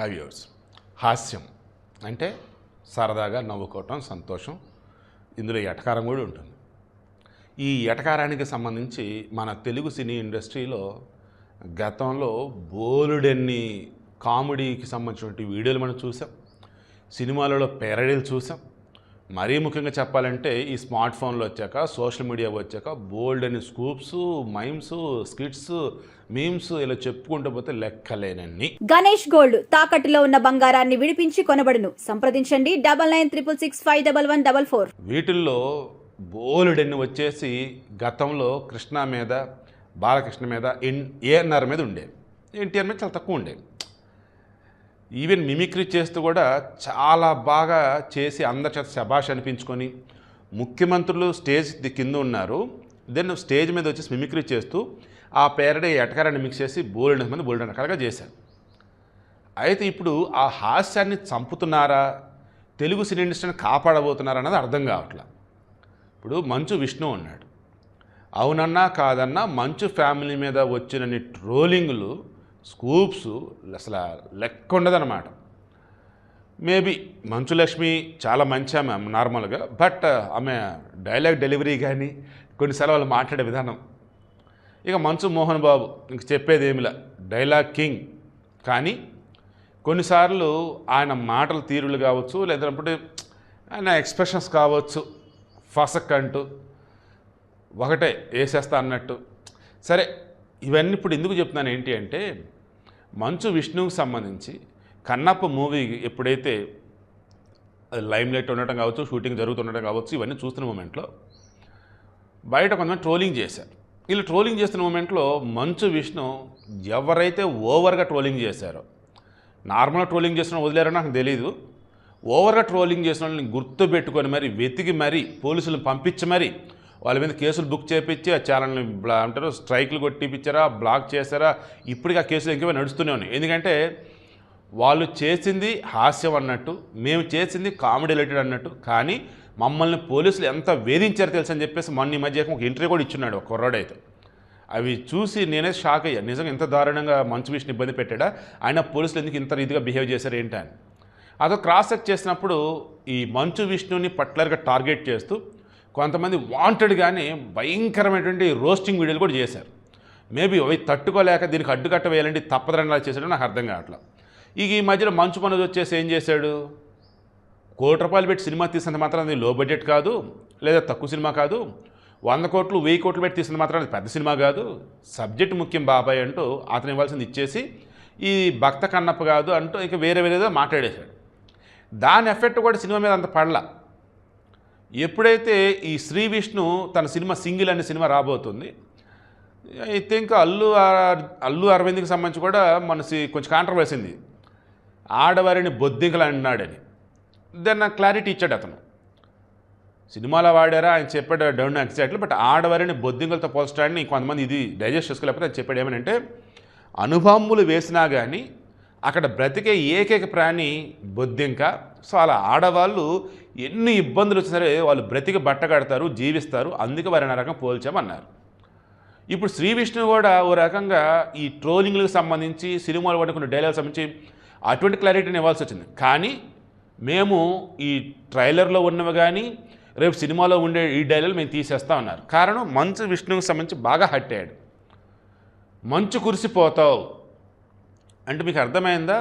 Hi yours హాస్యం. అంటే సరదాగా నవ్వుకోవటం సంతోషం. ఇందులో ఎటకారం కూడా ఉంటుంది. ఈ ఎటకారానికి సంబంధించి మన తెలుగు సినీ ఇండస్ట్రీలో గతంలో బోలుడెన్ని కామెడీకి సంబంధించినటువంటి వీడియోలు మనం చూసాం. సినిమాలలో పేరడీలు చూసాం. మరీ ముఖ్యంగా చెప్పాలంటే ఈ స్మార్ట్ ఫోన్లు వచ్చాక సోషల్ మీడియా వచ్చాక బోల్డ్ అని స్కూప్స్ మైమ్స్ స్కిట్స్ మీమ్స్ ఇలా చెప్పుకుంటూ పోతే లెక్కలేనన్ని. గణేష్ గోల్డ్ తాకట్టులో ఉన్న బంగారాన్ని విడిపించి కొనబడును. సంప్రదించండి double nine triple six five double one double four. వీటిల్లో బోలెడన్ని వచ్చేసి గతంలో కృష్ణ మీద బాలకృష్ణ మీద ఎన్ ఏఎన్ఆర్ మీద ఉండేవి ఎన్టీఆర్ మీద చాలా తక్కువ ఉండేవి ఈవెన్ మిమిక్రీ చేస్తూ కూడా చాలా బాగా చేసి అందరి చేత శబాష్ అనిపించుకొని ముఖ్యమంత్రులు స్టేజ్ కింద ఉన్నారు. దెన్ స్టేజ్ మీద వచ్చేసి మిమిక్రీ చేస్తూ ఆ పేరడే ఎటకారాన్ని మిక్స్ చేసి బోల్డ్ మంది బోల్డ్ రకాలుగా చేశారు. అయితే ఇప్పుడు ఆ హాస్యాన్ని చంపుతున్నారా తెలుగు సినీ ఇండస్ట్రీని కాపాడబోతున్నారా అన్నది అర్థం కావట్లా. ఇప్పుడు మంచు విష్ణు ఉన్నాడు అవునన్నా కాదన్నా మంచు ఫ్యామిలీ మీద వచ్చినన్ని ట్రోలింగ్లు స్కూప్స్ అసలు లెక్క ఉండదన్నమాట. మేబీ మంచు లక్ష్మి చాలా మంచి ఆమె నార్మల్గా బట్ ఆమె డైలాగ్ డెలివరీ కానీ కొన్నిసార్లు వాళ్ళు మాట్లాడే విధానం. ఇక మంచు మోహన్ బాబు ఇంక చెప్పేది ఏమిలా డైలాగ్ కింగ్. కానీ కొన్నిసార్లు ఆయన మాటల తీరులు కావచ్చు లేదంటే ఆయన ఎక్స్ప్రెషన్స్ కావచ్చు ఫసక్ అంటూ ఒకటే వేసేస్తా అన్నట్టు. సరే ఇవన్నీ ఇప్పుడు ఎందుకు చెప్తున్నాను ఏంటి అంటే మంచు విష్ణువుకి సంబంధించి కన్నప్ప మూవీ ఎప్పుడైతే లైమ్ లైట్ ఉండటం కావచ్చు షూటింగ్ జరుగుతుండటం కావచ్చు ఇవన్నీ చూస్తున్న మూమెంట్లో బయట కొంతమంది ట్రోలింగ్ చేశారు. వీళ్ళు ట్రోలింగ్ చేస్తున్న మూమెంట్లో మంచు విష్ణు ఎవరైతే ఓవర్గా ట్రోలింగ్ చేశారో నార్మల్గా ట్రోలింగ్ చేసిన వదిలేరో నాకు తెలియదు ఓవర్గా ట్రోలింగ్ చేసిన వాళ్ళని గుర్తు పెట్టుకొని మరి వెతికి మరి పోలీసులను పంపించి మరి వాళ్ళ మీద కేసులు బుక్ చేపించి ఆ ఛానల్ని అంటారు స్ట్రైక్లు కొట్టిపించారా బ్లాక్ చేశారా ఇప్పటికీ ఆ కేసులు ఇంకేమో నడుస్తూనే ఉన్నాయి. ఎందుకంటే వాళ్ళు చేసింది హాస్యం అన్నట్టు మేము చేసింది కామెడీ రిలేటెడ్ అన్నట్టు కానీ మమ్మల్ని పోలీసులు ఎంత వేధించారో తెలుసు అని చెప్పేసి మొన్న ఈ మధ్య ఒక ఇంటర్వ్యూ కూడా ఇచ్చున్నాడు ఒక కుర్రాడైతే అవి చూసి నేనే షాక్ అయ్యాను నిజంగా ఇంత దారుణంగా మంచు విష్ణు ఇబ్బంది పెట్టాడా? ఆయన పోలీసులు ఎందుకు ఇంత రీతిగా బిహేవ్ చేశారు ఏంటని అని. అదో క్రాస్ చెక్ చేసినప్పుడు ఈ మంచు విష్ణుని పర్టికులర్గా టార్గెట్ చేస్తూ కొంతమంది వాంటెడ్ కానీ భయంకరమైనటువంటి రోస్టింగ్ వీడియోలు కూడా చేశారు. మేబీ అవి తట్టుకోలేక దీనికి అడ్డుకట్ట వేయాలంటే తప్పదనలా చేశాడో నాకు అర్థం కావట్లా. ఇక ఈ మధ్యలో మంచు మనోజ్ వచ్చేసి ఏం చేశాడు? కోటి రూపాయలు పెట్టి సినిమా తీసినంత మాత్రం అది లో బడ్జెట్ కాదు లేదా తక్కువ సినిమా కాదు వంద కోట్లు వెయ్యి కోట్లు పెట్టి తీసినంత మాత్రం అది పెద్ద సినిమా కాదు. సబ్జెక్ట్ ముఖ్యం బాబాయ్ అంటూ అతను ఇవ్వాల్సింది ఇచ్చేసి ఈ భక్త కన్నప్ప కాదు అంటూ ఇంకా వేరే వేరేదో మాట్లాడేశాడు. దాని ఎఫెక్ట్ కూడా సినిమా మీద అంత పడలా. ఎప్పుడైతే ఈ శ్రీ విష్ణు తన సినిమా సింగిల్ అనే సినిమా రాబోతుంది ఐ థింక్ అల్లు అల్లు అరవింద్కి సంబంధించి కూడా మనసి కొంచెం కాంట్రవర్సింది ఆడవారిని బొద్దింకలు అన్నాడని దాన్ని నాకు క్లారిటీ ఇచ్చాడు అతను. సినిమాలో వాడారా? ఆయన చెప్పాడు డౌన్ ఎగ్జాక్ట్లీ బట్ ఆడవారిని బొద్దింకలతో పోల్చడాన్ని కొంతమంది ఇది డైజెస్ట్ చేసుకోలేకపోతే ఆయన చెప్పాడు ఏమనంటే అనుభవములు వేసినా కానీ అక్కడ బ్రతికే ఏకైక ప్రాణి బొద్దింక సో అలా ఆడవాళ్ళు ఎన్ని ఇబ్బందులు వచ్చినా సరే వాళ్ళు బ్రతికి బట్ట కడతారు జీవిస్తారు. అందుకే వారిని రకం పోల్చామన్నారు. ఇప్పుడు శ్రీ విష్ణు కూడా ఓ రకంగా ఈ ట్రోలింగ్లకు సంబంధించి సినిమాలు పడిన కొన్ని డైలాగ్ సంబంధించి అటువంటి క్లారిటీని ఇవ్వాల్సి వచ్చింది. కానీ మేము ఈ ట్రైలర్లో ఉన్నవి కానీ రేపు సినిమాలో ఉండే ఈ డైలాగ్ మేము తీసేస్తా ఉన్నారు కారణం మంచు విష్ణువుకి సంబంధించి బాగా హట్టాడు మంచు కురిసిపోతావు. అంటే మీకు అర్థమైందా?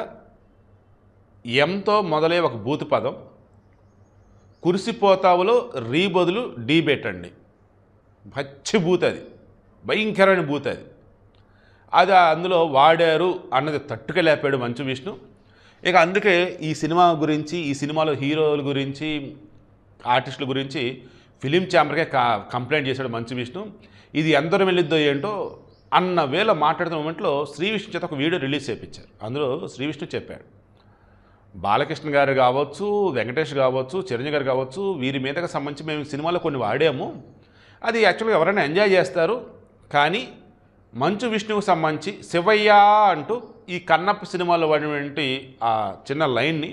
ఎంతో మొదలై ఒక బూతు పదం. కురిసిపోతావులో రీ బదులు డీ పెట్టండి. పచ్చి బూత్ అది. భయంకరమైన బూత్ అది. అది అందులో వాడారు అన్నది తట్టుకలేపాడు మంచు విష్ణు. ఇక అందుకే ఈ సినిమా గురించి ఈ సినిమాలో హీరోల గురించి ఆర్టిస్టుల గురించి ఫిలిం ఛాంబర్కే కంప్లైంట్ చేశాడు మంచు విష్ణు. ఇది ఎందరం వెళ్ళిద్దో ఏంటో అన్న వేళ మాట్లాడుతున్న మూమెంట్లో శ్రీ విష్ణు చేత ఒక వీడియో రిలీజ్ చేయించారు అందులో శ్రీ విష్ణు చెప్పాడు. బాలకృష్ణ గారు కావచ్చు వెంకటేష్ కావచ్చు చిరంజీవి గారు కావచ్చు వీరి మీదకి సంబంధించి మేము సినిమాలో కొన్ని వాడాము. అది యాక్చువల్గా ఎవరైనా ఎంజాయ్ చేస్తారు. కానీ మంచు విష్ణువుకు సంబంధించి శివయ్య అంటూ ఈ కన్నప్ప సినిమాలో వాడినటువంటి ఆ చిన్న లైన్ని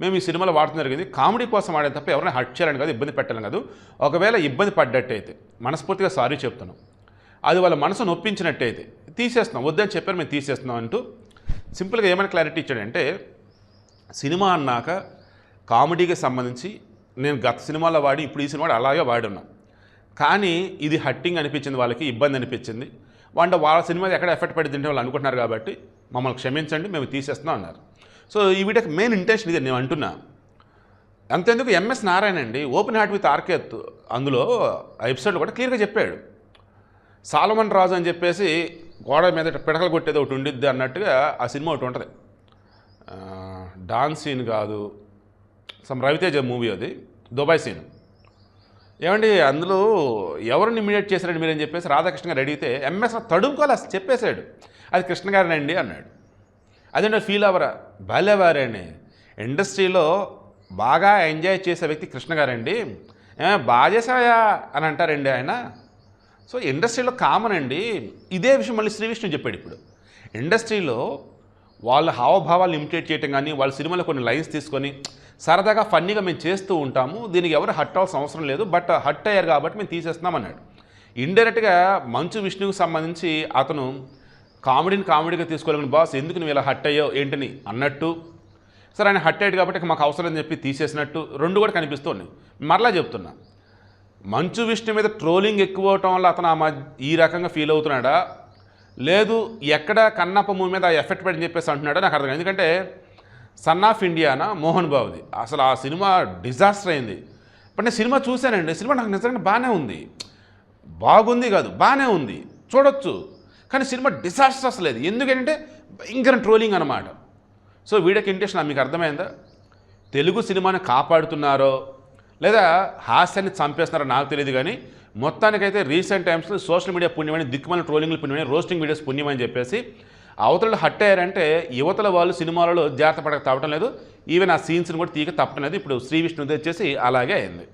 మేము ఈ సినిమాలో వాడటం జరిగింది. కామెడీ కోసం వాడే తప్ప ఎవరైనా హట్ చేయాలని కాదు ఇబ్బంది పెట్టాలని కాదు. ఒకవేళ ఇబ్బంది పడ్డట్టయితే మనస్ఫూర్తిగా సారీ చెప్తున్నాం. అది వాళ్ళ మనసు నొప్పించినట్టయితే తీసేస్తున్నాం. వద్దని చెప్పారు మేము తీసేస్తున్నాం అంటూ సింపుల్గా ఏమైనా క్లారిటీ ఇచ్చాడంటే సినిమా అన్నాక కామెడీకి సంబంధించి నేను గత సినిమాలో వాడి ఇప్పుడు ఈ సినిమా అలాగే వాడున్నా. కానీ ఇది హట్టింగ్ అనిపించింది వాళ్ళకి ఇబ్బంది అనిపించింది. వాళ్ళ వాళ్ళ సినిమా ఎక్కడ ఎఫెక్ట్ పడింది తింటే వాళ్ళు అనుకుంటున్నారు కాబట్టి మమ్మల్ని క్షమించండి మేము తీసేస్తున్నాం అన్నారు. సో ఈ వీడియోకి మెయిన్ ఇంటెన్షన్ ఇది నేను అంటున్నా. అంతేందుకు ఎంఎస్ నారాయణ అండి ఓపెన్ హార్ట్ విత్ ఆర్కేత్ అందులో ఆ ఎపిసోడ్లో కూడా క్లియర్గా చెప్పాడు. సాలమన్ రాజు అని చెప్పేసి గోడ మీద పిడకలు కొట్టేది ఒకటి ఉండిద్ది అన్నట్టుగా ఆ సినిమా ఒకటి ఉంటుంది. డాన్స్ సీన్ కాదు సమ్ రవితేజ మూవీ అది దుబాయ్ సీన్. ఏమండి అందులో ఎవరిని ఇమిడియేట్ చేశారండి మీరని చెప్పేసి రాధాకృష్ణ గారు అడిగితే ఎంఎస్ తడుముకోవాలి చెప్పేశాడు. అది కృష్ణ గారేనండి అన్నాడు. అదేంటో ఫీల్ అవ్వరా? భలేవారండి ఇండస్ట్రీలో బాగా ఎంజాయ్ చేసే వ్యక్తి కృష్ణ గారండి. బాగా చేసావా అని అంటారండి ఆయన. సో ఇండస్ట్రీలో కామన్ అండి. ఇదే విషయం మళ్ళీ శ్రీ విష్ణు చెప్పాడు ఇప్పుడు. ఇండస్ట్రీలో వాళ్ళ హావభావాలు ఇమిటేట్ చేయటం కానీ వాళ్ళ సినిమాలో కొన్ని లైన్స్ తీసుకొని సరదాగా ఫన్నీగా మేము చేస్తూ ఉంటాము. దీనికి ఎవరు హట్ అవ్వాల్సిన అవసరం లేదు. బట్ హట్ అయ్యారు కాబట్టి మేము తీసేస్తున్నాం అన్నాడు. ఇండైరెక్ట్గా మంచు విష్ణువుకి సంబంధించి అతను కామెడీని కామెడీగా తీసుకోలేని బాస్ ఎందుకు నువ్వు ఇలా హట్ అయ్యావు? ఏంటని? అన్నట్టు. సరే ఆయన హట్ అయ్యాడు కాబట్టి మాకు అవసరం అని చెప్పి తీసేసినట్టు రెండు కూడా కనిపిస్తున్నాయి మరలా చెప్తున్నా. మంచు విష్ణు మీద ట్రోలింగ్ ఎక్కువ అవటం వల్ల అతను ఆ ఈ రకంగా ఫీల్ అవుతున్నాడా? లేదు ఎక్కడ కన్నప్ప మూవీ మీద ఎఫెక్ట్ పడింది చెప్పేసి అంటున్నాడో? నాకు అర్థం ఎందుకంటే సన్ ఆఫ్ ఇండియానా మోహన్ బాబుది. అసలు ఆ సినిమా డిజాస్టర్ అయింది. బట్ నేను సినిమా చూశానండి. సినిమా నాకు నిజంగా బాగానే ఉంది. బాగుంది కాదు బాగానే ఉంది. చూడొచ్చు. కానీ సినిమా డిజాస్టర్ అసలు లేదు. ఎందుకంటే భయంకర ట్రోలింగ్ అనమాట సో వీడియోకి ఇంటెన్షన్ మీకు అర్థమైందా? తెలుగు సినిమాని కాపాడుతున్నారో లేదా హాస్యాన్ని చంపేస్తున్నారో నాకు తెలియదు కానీ మొత్తానికైతే రీసెంట్ టైమ్స్లో సోషల్ మీడియా పుణ్యమని దిక్కుమల ట్రోలింగ్లు పుణ్యమని రోస్టింగ్ వీడియోస్ పుణ్యమని చెప్పేసి అవతలు హట్ అయ్యారంటే యువతల వాళ్ళు సినిమాలలో జాగ్రత్త పడక తప్పటం లేదు. ఈవెన్ ఆ సీన్స్ని కూడా తీగ తప్పటం లేదు. ఇప్పుడు శ్రీ విష్ణు తెచ్చేసి అలాగే అయింది.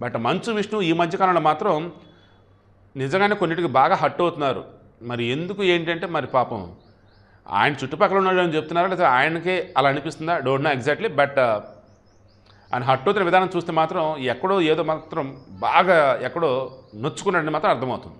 బట్ మంచు విష్ణు ఈ మధ్యకాలంలో మాత్రం నిజంగానే కొన్నిటికి బాగా హట్ అవుతున్నారు. మరి ఎందుకు ఏంటంటే మరి పాపం ఆయన చుట్టుపక్కల ఉన్నాడు అని చెప్తున్నారా? లేదా ఆయనకే అలా అనిపిస్తుందా? డోంట్ నో ఎగ్జాక్ట్లీ బట్ ఆయన హట్ విధానం చూస్తే మాత్రం ఎక్కడో ఏదో మాత్రం బాగా ఎక్కడో నొచ్చుకున్నట్టు మాత్రం అర్థమవుతుంది.